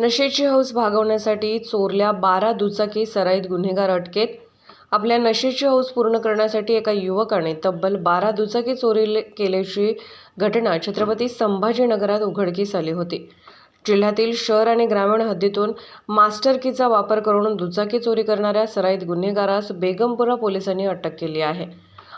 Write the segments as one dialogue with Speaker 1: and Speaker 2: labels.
Speaker 1: नशेची हौस भागवण्यासाठी चोरल्या बारा दुचाकी सराईत गुन्हेगार अटकेत. आपल्या नशेची हौस पूर्ण करण्यासाठी एका युवकाने तब्बल बारा दुचाकी चोरी केल्याची घटना छत्रपती संभाजीनगरात उघडकीस आली होती. जिल्ह्यातील शहर आणि ग्रामीण हद्दीतून मास्टर कीचा वापर करून दुचाकी चोरी करणाऱ्या सराईत गुन्हेगारास बेगमपुरा पोलिसांनी अटक केली आहे.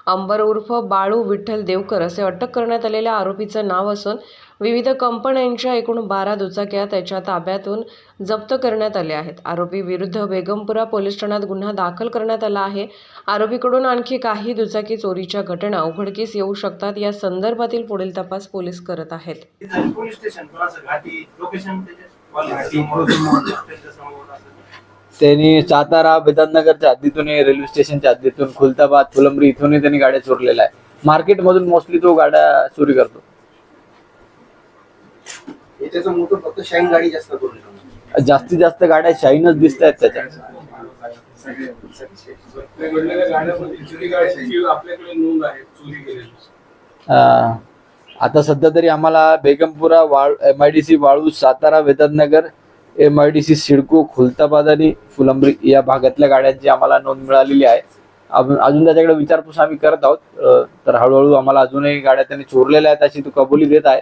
Speaker 1: अंबर उर्फ बाळू विठ्ठल देवकर असे अटक करण्यात आलेल्या आरोपीचं नाव असून विविध कंपन्यांच्या एकूण बारा दुचाक्या त्याच्या ताब्यातून जप्त करण्यात आल्या आहेत. आरोपी विरुद्ध बेगमपुरा पोलीस ठाण्यात गुन्हा दाखल करण्यात आला आहे. आरोपीकडून आणखी काही दुचाकी चोरीच्या घटना उघडकीस येऊ शकतात या संदर्भातील पुढील तपास पोलीस करत आहेत.
Speaker 2: त्यांनी सातारा बेदांतनगरच्या हद्दीतून रेल्वे स्टेशनच्या हद्दीतून खुलताबाद फुलंब्री इथूनही त्यांनी गाड्या चोरलेल्या आहे मार्केटमधून मोस्टली तो गाड्या चोरी करतो.
Speaker 3: मोठं फक्त शाईन गाडी जास्त करून ठेवणार.
Speaker 2: जास्तीत जास्त गाड्या शाईनच दिसत आहेत त्याच्या.
Speaker 4: वेगवेगळ्या गाड्यांमध्ये चोरी गाड्यांची आपल्याकडे नोंद आहे चोरी केलेली
Speaker 2: अं, आता सध्या तरी आम्हाला बेगमपुरा वाळ M I D C Waluj Satara Vedantnagar M I D C CIDCO Khuldabad आणि फुलंब्री या भागातल्या गाड्यांची आम्हाला नोंद मिळालेली आहे. अजून अजून त्याच्याकडे विचारपूस आम्ही करत आहोत. अं, तर हळूहळू आम्हाला अजूनही गाड्या त्यांनी चोरलेल्या आहेत अशी तो कबुली देत आहे.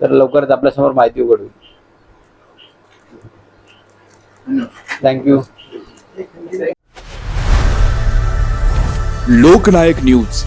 Speaker 2: तर लवकरच आपल्यासमोर माहिती उघड. होईल थँक्यू
Speaker 5: लोकनायक न्यूज.